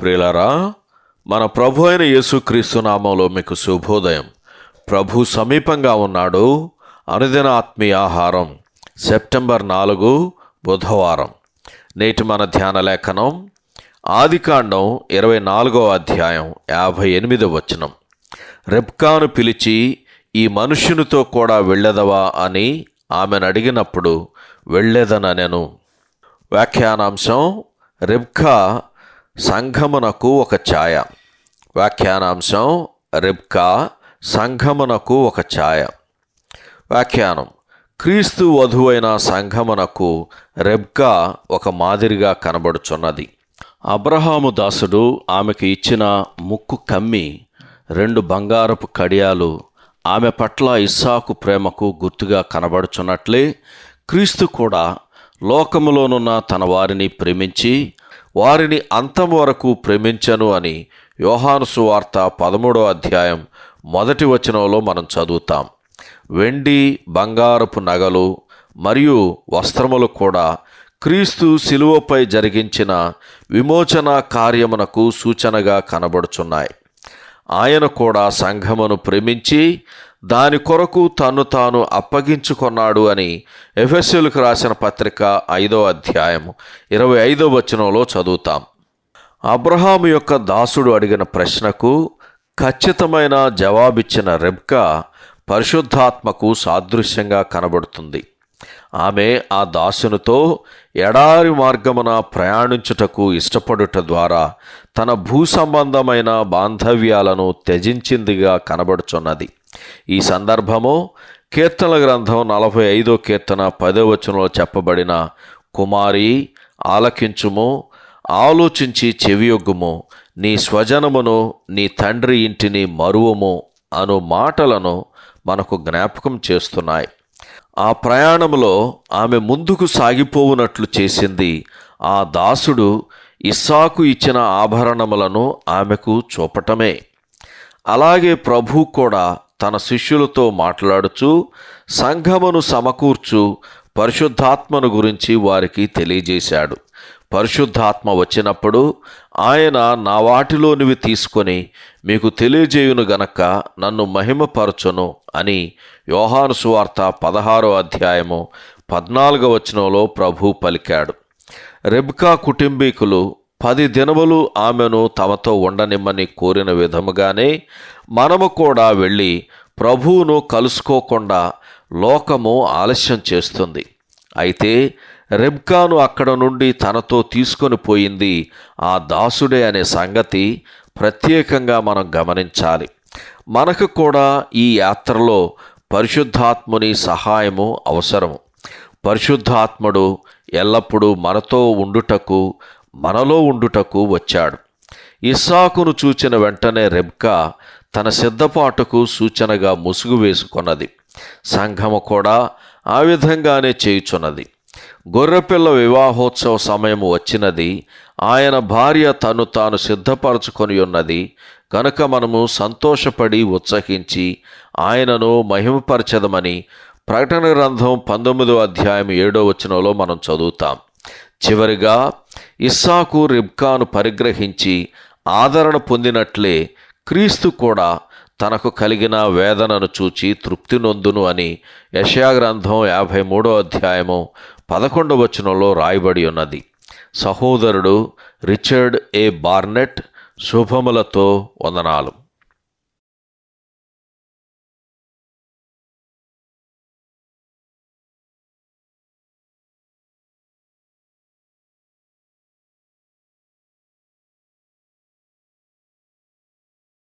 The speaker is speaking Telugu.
ప్రియులరా మన ప్రభు అయిన యేసుక్రీస్తు నామంలో మీకు శుభోదయం. ప్రభు సమీపంగా ఉన్నాడు. అనుదిన ఆత్మీయ ఆహారం సెప్టెంబర్ నాలుగు బుధవారం. నేటి మన ధ్యాన లేఖనం ఆదికాండం ఇరవై నాలుగో అధ్యాయం యాభై ఎనిమిదో వచనం. రెబ్కాను పిలిచి ఈ మనుష్యునితో కూడా వెళ్ళెదవా? అని ఆమెను అడిగినప్పుడు వెళ్ళేదనెను వ్యాఖ్యానాంశం రెబ్కా సంఘమునకు ఒక ఛాయ. వ్యాఖ్యానాంశం రెబ్కా సంఘమునకు ఒక ఛాయ. వ్యాఖ్యానం క్రీస్తు వధువైన సంఘమునకు రెబ్కా ఒక మాదిరిగా కనబడుచున్నది. అబ్రహాము దాసుడు ఆమెకు ఇచ్చిన ముక్కు కమ్మి రెండు బంగారపు కడియాలు ఆమె పట్ల ఇస్సాకు ప్రేమకు గుర్తుగా కనబడుచున్నట్లే క్రీస్తు కూడా లోకములోనున్న తన వారిని ప్రేమించి వారిని అంతం వరకు ప్రేమించను అని యోహాను సువార్త పదమూడో అధ్యాయం మొదటి వచనంలో మనం చదువుతాం. వెండి బంగారపు నగలు మరియు వస్త్రములు కూడా క్రీస్తు శిలువపై జరిగించిన విమోచన కార్యమునకు సూచనగా కనబడుచున్నాయి. ఆయన కూడా సంఘమును ప్రేమించి దాని కొరకు తను తాను అప్పగించుకున్నాడు అని ఎఫ్ఎస్యులకు రాసిన పత్రిక ఐదో అధ్యాయం ఇరవై ఐదో వచనంలో చదువుతాం. అబ్రహాము యొక్క దాసుడు అడిగిన ప్రశ్నకు ఖచ్చితమైన జవాబిచ్చిన రెబ్కా పరిశుద్ధాత్మకు సాదృశ్యంగా కనబడుతుంది. ఆమె ఆ దాసునితో ఎడారి మార్గమున ప్రయాణించుటకు ఇష్టపడుట ద్వారా తన భూ సంబంధమైన బాంధవ్యాలను త్యజించిందిగా కనబడుచున్నది. ఈ సందర్భము కీర్తన గ్రంథం నలభై ఐదో కీర్తన పదో వచనంలో చెప్పబడిన కుమారి ఆలకించుము ఆలోచించి చెవియొగ్గుము నీ స్వజనమును నీ తండ్రి ఇంటిని మరువము అను మాటలను మనకు జ్ఞాపకం చేస్తున్నాయి. ఆ ప్రయాణంలో ఆమె ముందుకు సాగిపోవునట్లు చేసింది. ఆ దాసుడు ఇస్సాకు ఇచ్చిన ఆభరణములను ఆమెకు చూపటమే. అలాగే ప్రభు కూడా తన శిష్యులతో మాట్లాడుచు సంఘమును సమకూర్చు పరిశుద్ధాత్మను గురించి వారికి తెలియజేశాడు. పరిశుద్ధాత్మ వచ్చినప్పుడు ఆయన నా వాటిలోనివి తీసుకొని మీకు తెలియజేయును గనక నన్ను మహిమపరచును అని యోహాను సువార్త పదహారో అధ్యాయము పద్నాలుగో వచనంలో ప్రభు పలికాడు. రెబ్కా కుటుంబీకులు పది దినములు ఆమెను తమతో ఉండనిమ్మని కోరిన విధముగానే మనము కూడా వెళ్ళి ప్రభువును కలుసుకోకుండా లోకము ఆలస్యం చేస్తుంది. అయితే రెబ్కాను అక్కడ నుండి తనతో తీసుకొని పోయింది ఆ దాసుడే అనే సంగతి ప్రత్యేకంగా మనం గమనించాలి. మనకు కూడా ఈ యాత్రలో పరిశుద్ధాత్ముని సహాయము అవసరము. పరిశుద్ధాత్ముడు ఎల్లప్పుడూ మనతో ఉండుటకు మనలో ఉండుటకు వచ్చాడు. ఇస్సాకును చూచిన వెంటనే రెబ్కా తన సిద్ధపాటుకు సూచనగా ముసుగు వేసుకొన్నది. సంఘము కూడా ఆ విధంగానే చేయుచున్నది. గొర్రెపిల్ల వివాహోత్సవ సమయం వచ్చినది. ఆయన భార్య తను తాను సిద్ధపరచుకొని ఉన్నది. కనుక మనము సంతోషపడి ఉత్సహించి ఆయనను మహిమపరచదమని ప్రకటన గ్రంథం పంతొమ్మిదో అధ్యాయం ఏడో వచనంలో మనం చదువుతాం. చివరిగా ఇస్సాకు రిబ్కాను పరిగ్రహించి ఆదరణ పొందినట్లే క్రీస్తు కూడా తనకు కలిగిన వేదనను చూచి తృప్తి నొందును అని యశయా గ్రంథం యాభై మూడో అధ్యాయము పదకొండవ వచనంలో రాయబడి ఉన్నది. సహోదరుడు రిచర్డ్ ఏ బార్నెట్ శుభములతో వందనాలు.